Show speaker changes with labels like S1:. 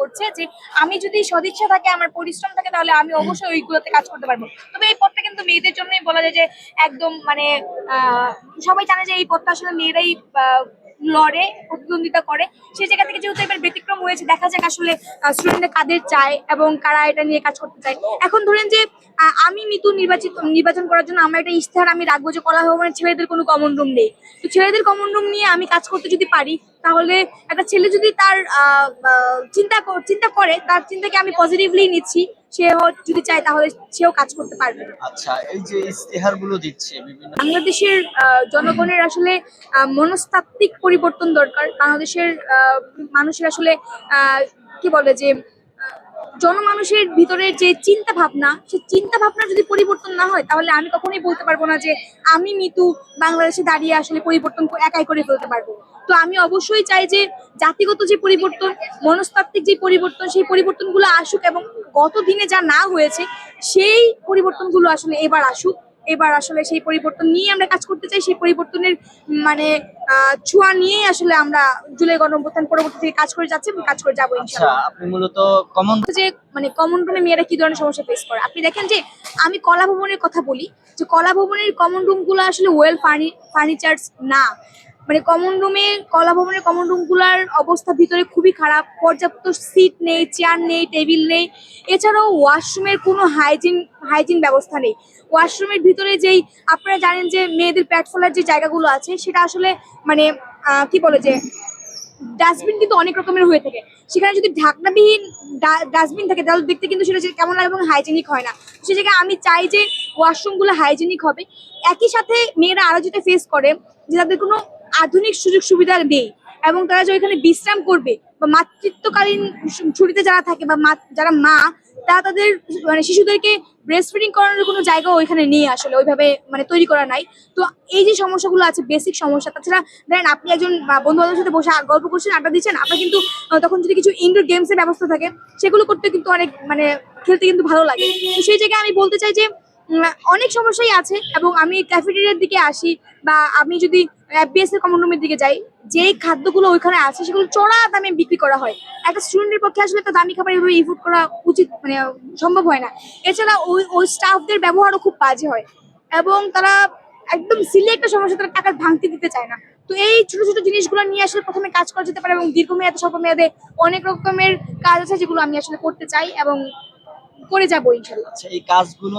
S1: করছে যে আমি যদি সদিচ্ছা থাকে, আমার পরিশ্রম থাকে, তাহলে আমি অবশ্যই ওইগুলোতে কাজ করতে পারব। তবে এই পথটা কিন্তু মেয়েদের জন্যই বলা যায় যে একদম মানে সবাই জানে যে এই পথটা আসলে মেয়েরাই লড়ে, প্রতিদ্বন্দ্বিতা করে। সেই জায়গা থেকে যেহেতু এবার ব্যতিক্রম হয়েছে, দেখা যাক আসলে স্টুডেন্টরা কাদের চায় এবং কারা এটা নিয়ে কাজ করতে চায়। এখন ধরেন যে আমি মিতু নির্বাচিত, নির্বাচন করার জন্য আমার একটা ইশতেহার আমি রাখব যে, কলা ভবনের ছেলেদের কোনো কমন রুম নেই। তো ছেলেদের কমন রুম নিয়ে আমি কাজ করতে যদি পারি, তাহলে একটা ছেলে যদি তার চিন্তা চিন্তা করে, তার চিন্তাকে আমি পজিটিভলি নিচ্ছি। সে হ- যদি চায় তাহলে সেও কাজ করতে পারবে।
S2: আচ্ছা এই যে ইস্তেহারগুলো দিচ্ছে বিভিন্ন
S1: বাংলাদেশের আহ, জনগণের আসলে আহ, মনস্তাত্ত্বিক পরিবর্তন দরকার। বাংলাদেশের আহ, মানুষের আসলে আহ, কি বলে যে জনমানুষের ভিতরের যে চিন্তা ভাবনা সেই চিন্তা ভাবনা যদি পরিবর্তন না হয়, তাহলে আমি কখনোই বলতে পারব না যে আমি মিতু বাংলাদেশে দাঁড়িয়ে আসলে পরিবর্তন একাই করে ফেলতে পারব। তো আমি অবশ্যই চাই যে জাতিগত যে পরিবর্তন, মনস্তাত্ত্বিক যে পরিবর্তন, সেই পরিবর্তনগুলো আসুক এবং গত দিনে যা না হয়েছে, সেই পরিবর্তনগুলো আসলে এবার আসুক। এবার আসলে সেই পরিবর্তন নিয়ে আমরা কাজ করতে চাই সেই পরিবর্তনের মানে ছোঁয়া নিয়েই আসলে আমরা জুলাই গণঅভ্যুত্থান পরবর্তী থেকে কাজ করে যাচ্ছি এবং কাজ করে যাব
S2: আচ্ছা
S1: ইনশাআল্লাহ।
S2: আপনি মূলত কমন
S1: যে মানে কমন রুমে মেয়েরা কি ধরনের সমস্যা ফেস করে? আপনি দেখেন যে আমি কলা ভবনের কথা বলি যে কলা ভবনের কমন রুমগুলো আসলে ওয়েল ফার্নি ফার্নিচার্স না। মানে কমন রুমে কলা ভবনের কমন রুমগুলোর অবস্থা ভিতরে খুবই খারাপ। পর্যাপ্ত সিট নেই চেয়ার নেই টেবিল নেই। এছাড়াও ওয়াশরুমের কোনো হাইজিন হাইজিন ব্যবস্থা নেই। ওয়াশরুমের ভিতরে যেই, আপনারা জানেন যে মেয়েদের প্যাট ফেলার যে জায়গাগুলো আছে, সেটা আসলে মানে কি বলে যে ডাস্টবিন কিন্তু অনেক রকমের হয়ে থাকে। সেখানে যদি ঢাকনাবিহীন ডাস্টবিন থাকে, তাহলে দেখতে কিন্তু সেটা কেমন লাগে এবং হাইজেনিক হয় না। সে জায়গায় আমি চাই যে ওয়াশরুমগুলো হাইজেনিক হবে। একই সাথে মেয়েরা আরও যেটা ফেস করে, যে তাদের কোনো আধুনিক সুযোগ সুবিধা নেই। এবং তারা যে ওইখানে বিশ্রাম করবে বা মাতৃত্বকালীন ছুটিতে যারা থাকে বা যারা মা, তারা তাদের মানে শিশুদেরকে ব্রেস্ট ফিডিং করানোর কোনো জায়গা ওইখানে নেই আসলে, ওইভাবে মানে তৈরি করা নাই। তো এই যে সমস্যাগুলো আছে বেসিক সমস্যা, তাছাড়া ধরেন আপনি একজন বন্ধু বান্ধবের সাথে বসে গল্প করছেন, আড্ডা দিচ্ছেন, আপনার কিন্তু তখন যদি কিছু ইনডোর গেমসের ব্যবস্থা থাকে, সেগুলো করতে কিন্তু অনেক মানে খেলতে কিন্তু ভালো লাগে। তো সেই জায়গায় আমি বলতে চাই যে অনেক সমস্যাই আছে এবং আমি ক্যাফেটেরিয়ার দিকে আসি বা আমি যদি এফবিএস এর কমন রুমের দিকে যাই, যেই খাদ্যগুলো ওইখানে আছে সেগুলো চড়া দামে বিক্রি করা হয়। একটা স্টুডেন্টের পক্ষে আসলে তো দামি খাবার এভাবে ইফুড করা উচিত মানে সম্ভব হয় না। এছাড়া ওই ওই স্টাফদের ব্যবহারও খুব বাজে হয় এবং তারা একদম সিলে একটা সমস্যা, তারা টাকার ভাঙতি দিতে চায় না। তো এই ছোট ছোট জিনিসগুলো নিয়ে আসলে প্রথমে কাজ করা যেতে পারে এবং দীর্ঘমেয়াদে স্বল্প মেয়াদে অনেক রকমের কাজ আছে যেগুলো আমি আসলে করতে চাই এবং করে যাব ইনশাল্লাহ।
S2: আচ্ছা এই কাজগুলো